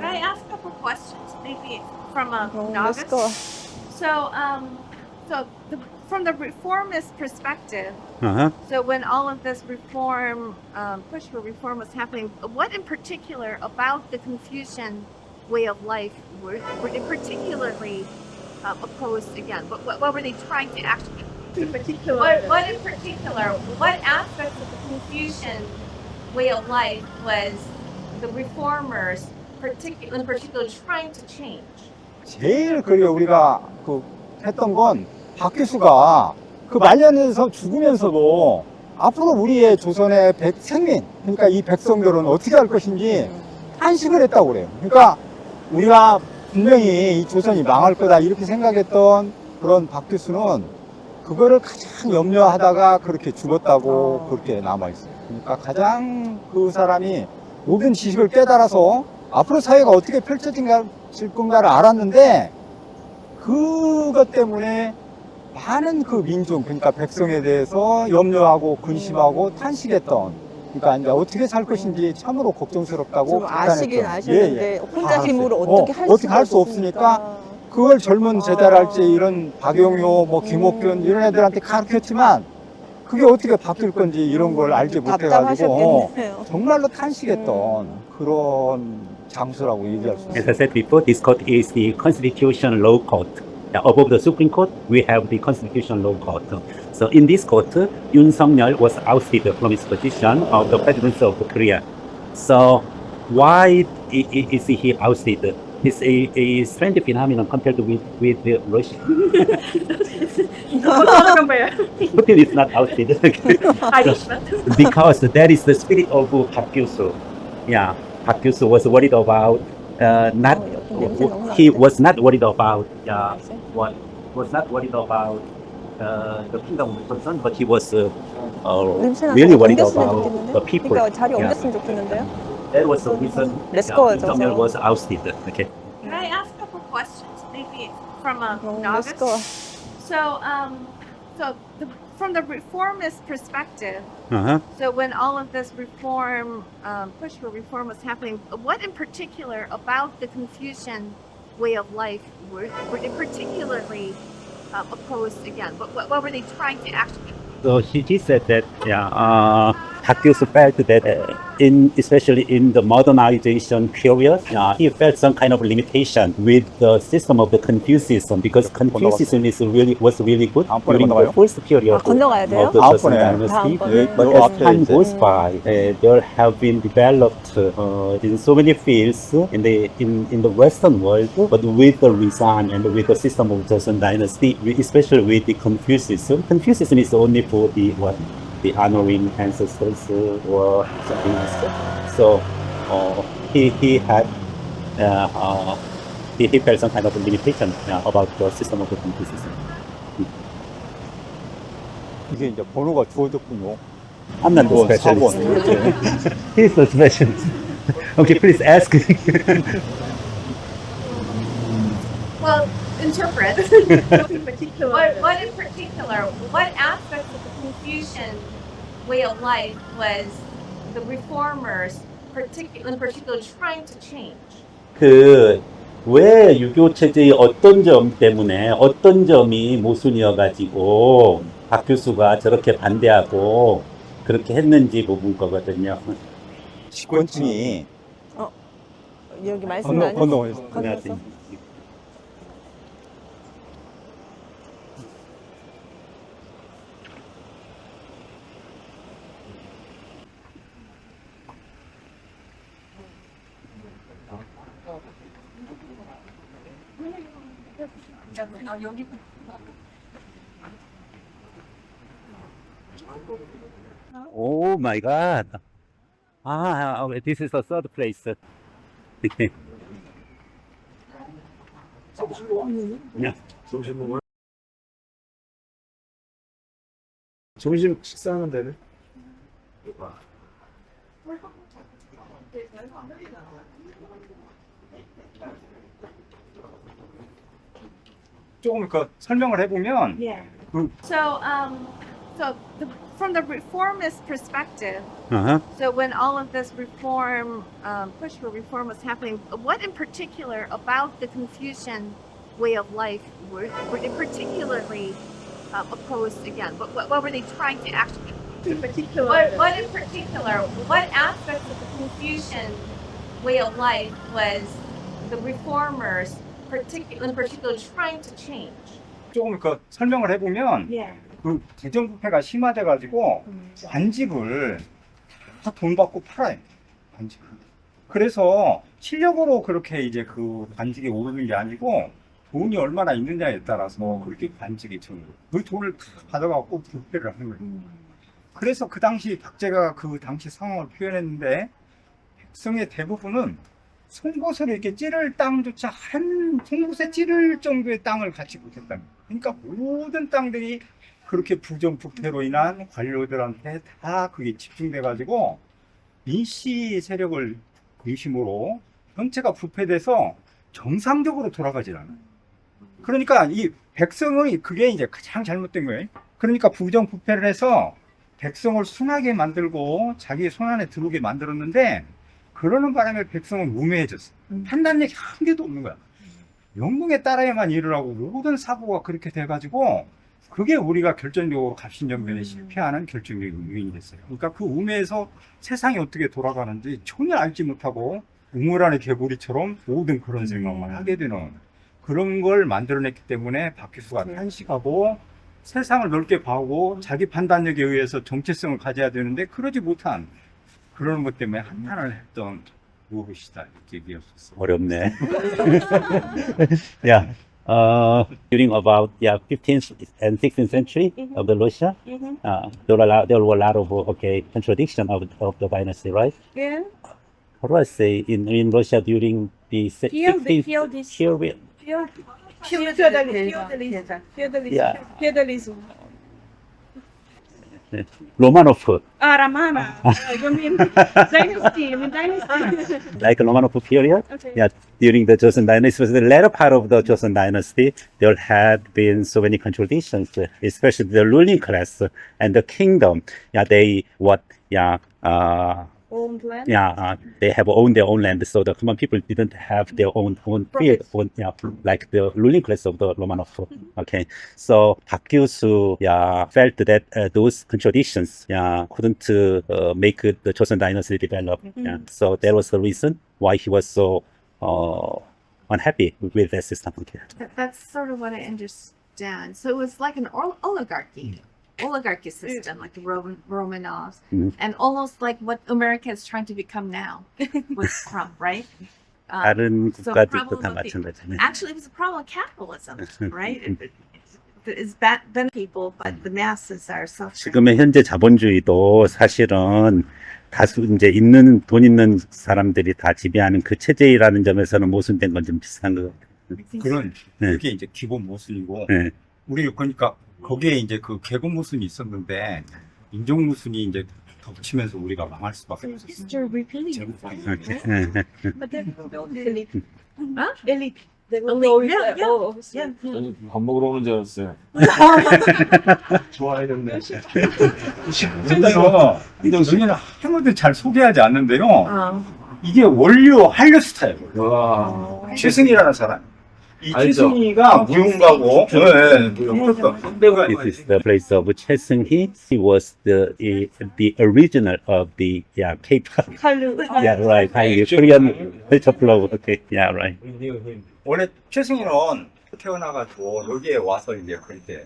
Can I ask a couple questions, maybe from a Oh, novice? let's go. So, um, so the, from the reformist perspective, Uh-huh. so when all of this reform, um, push for reform was happening, what in particular about the Confucian way of life were, were they particularly um, opposed again? What, what, what were they trying to actually? In particular. What, what in particular? What aspects of the Confucian way of life was the reformers, particular, in particular, trying to change? 제일 그리고 우리가 그 했던 건 박규수가 그 말년에서 죽으면서도 앞으로 우리의 조선의 백, 생민, 그러니까 이 백성들은 어떻게 할 것인지 탄식을 했다고 그래요. 그러니까 우리가 분명히 이 조선이 망할 거다 이렇게 생각했던 그런 박규수는 그거를 가장 염려하다가 그렇게 죽었다고 어. 그렇게 남아있어요. 그러니까 가장 그 사람이 모든 지식을 깨달아서 앞으로 사회가 어떻게 펼쳐질 건가를 알았는데 그것 때문에 많은 그 민중, 그러니까 백성에 대해서 염려하고 근심하고 탄식했던 그러니까 이제 어떻게 살 것인지 참으로 걱정스럽다고 좀 아시긴. 아셨는데 예, 예. 혼자 다 힘으로 알았어요. 어떻게 어, 할 어떻게 수가 할수 없으니까 그걸 젊은 세대랄지 이런 박용효, 뭐 김옥균 이런 애들한테 가르쳤지만 그게 어떻게 바뀔 건지 이런 걸 알지 못해가지고 어. 정말로 탄식했던 그런 장소라고 얘기할 수 As 있어요. I said before, this court is the Constitution Law Court. Yeah, above the Supreme Court, we have the Constitution Law Court. So in this court, Yoon Suk-yeol was ousted from his position of the presidency of Korea. So why i- i- is he ousted? It's a, a strange phenomenon compared with, with the Russia. Putin is not ousted because that is the spirit of Park Gyu-soo. Yeah, Park Gyu-soo was worried about uh, not 어, 여기 냄새 너무 he 나는데? was not worried about uh, what was not worried about uh, the kingdom of Joseon, but he was uh, uh, 냄새나 really worried 옮겼으면 about 좋겠는데? the people. 그러니까 자리 Yeah. 옮겼으면 좋겠는데요? That was the reason Let's yeah, go, Kim Jong-il 저서. was ousted. Okay. Can I ask a couple questions, maybe from a 어, novice? let's go. So, um, so the, from the reformist perspective, Uh-huh. so when all of this reform, um, push for reform was happening, what in particular about the Confucian way of life were, were they particularly um, opposed again? What, what, what were they trying to actually? So he, he said that yeah, uh, Park Gyu-soo felt that uh, in especially in the modernization period, uh, he felt some kind of limitation with the system of the Confucianism because Confucianism is really was really good 다음번에 during the 건너가요? first period 아, 건너가야 돼요? of the Joseon 다음번에. dynasty. 다음번에. But 요 as 앞에 time 이제. goes by, uh, there have been developed uh, in so many fields in the in, in the Western world, but with the Rizan and with the system of Joseon dynasty, we- especially with the Confucianism. Confucianism is only for the what the honoring ancestors uh, or something else. So uh, he he had uh, uh, he, he felt some kind of limitation uh, about the system of the Confucianism. 이게 이제 번호가 주어졌군요. I'm not the 번, specialist. 4번 이렇게. He's the specialist. Okay, please ask. Well, interpret. In particular. what, what in particular, what aspects of the Confucian way of life was the reformers, particular, in particular, trying to change? 그, 왜 유교 체제의 어떤 점 때문에 어떤 점이 모순이어 가지고 박 교수가 저렇게 반대하고 그렇게 했는지 부분 거거든요. 집권층이 여기 말씀 건너 안 건너 건너서. Oh my God. Ah, okay, this is the third place. yeah. 점심 식사하면 되네. 조금 그 설명을 해보면 Yeah. 음. So, um, so the, from the reformist perspective, Uh-huh. so when all of this reform, um, push for reform was happening, what in particular about the Confucian way of life were, were they particularly um, opposed again? What, what, what were they trying to actually? in particular. What, what in particular? What aspects of the Confucian way of life was the reformers, particular, in particular, trying to change? 조금 그 설명을 해보면 예. 그 부정부패가 심화돼가지고 관직을 다 돈 받고 팔아요. 관직을. 그래서 실력으로 그렇게 이제 그 관직에 오르는 게 아니고 돈이 얼마나 있느냐에 따라서 그렇게 관직이 주는 거예요. 그 돈을 다 가져가고 부패를 하는 거예요. 그래서 그 당시 박제가 그 당시 상황을 표현했는데 백성의 대부분은 송곳으로 이렇게 찌를 땅조차 한 송곳에 찌를 정도의 땅을 갖지 못했다. 그러니까 모든 땅들이 그렇게 부정부패로 인한 관료들한테 다 그게 집중돼 가지고 민씨 세력을 중심으로 전체가 부패돼서 정상적으로 돌아가질 않아요. 그러니까 이 백성의 그게 이제 가장 잘못된 거예요. 그러니까 부정부패를 해서 백성을 순하게 만들고 자기 손 안에 들어오게 만들었는데 그러는 바람에 백성은 우매해졌어. 음. 판단력이 한 개도 없는 거야. 영웅에 따라야만 일을 하고 모든 사고가 그렇게 돼가지고 그게 우리가 결정적으로 갑신정변에 실패하는 결정적인 요인이 됐어요. 그러니까 그 우매에서 세상이 어떻게 돌아가는지 전혀 알지 못하고 우물 안의 개구리처럼 모든 그런 생각만 하게 되는 그런 걸 만들어냈기 때문에 박희수가 탄식하고 세상을 넓게 봐오고 자기 판단력에 의해서 정체성을 가져야 되는데 그러지 못한 그런 것 때문에 한탄을 했던 무엇이다 이렇게 얘기했었어. 어렵네. yeah. Uh, during about yeah 15th and 16th century of the Russia, Mhm. uh, there were a lot, there were a lot of uh, okay contradiction of, of the dynasty, right? 예. How do I say in in Russia during the se- Feud- 16th feudism. period? feudalism. feudalism. feudalism. Yeah. feudalism. Romanov. Ah, Ramana. you mean dynasty? Mean dynasty? like Romanov period? Okay. Yeah, during the Joseon dynasty, was the latter part of the Joseon dynasty, there had been so many contradictions, especially the ruling class and the kingdom. Yeah, they what? Yeah. Uh, Owned land. yeah uh, they have owned their own land, so the common people didn't have their own own field, own, yeah, like the ruling class of the Romanov. Okay, so Park Gyu-soo yeah felt that uh, those contradictions yeah couldn't uh, make the Joseon dynasty develop. Yeah, so that was the reason why he was so uh, unhappy with that system. Okay. That, that's sort of what I understand. So it was like an ol- oligarchy, oligarchy system, like the Roman Romanovs, Mhm. and almost like what America is trying to become now with Trump, right? Um, 다른 so 국가들도 다 probably- 마찬가지네. actually, it was a problem of capitalism, right? It, it, it's bad ben people, but the masses are suffering. 지금의 현재 자본주의도 사실은 다수 이제 있는 돈 있는 사람들이 다 지배하는 그 체제라는 점에서는 모순된 건 좀 비슷한 것 같아요. 그런 네. 그게 이제 기본 모순이고 네. 우리 그러니까 거기에 이제 그 계급 모순이 있었는데 인종 모순이 이제 덮치면서 우리가 망할 수밖에 없었어요. History repeating itself. But they're elite. Huh? Elite. They will Elite, go with yeah, the- yeah. Yeah. 저는 밥 먹으러 오는 줄 알았어요. 좋아했는데. 그래서 여기는 아무도 잘 소개하지 않는데요. Um, 이게 원료 한류 스타일. 와. 최승희라는 사람. 이 알죠. 최승희가 무용가고, 네, 무용가. 선배가 This is the place of Choi Seung-hee. He was the the original of the yeah K-pop. 칼루. Yeah, right. Hi, Korean culture flow. Okay, yeah, right. 원래 최승희는 태어나가지고 여기에 와서 이제 그때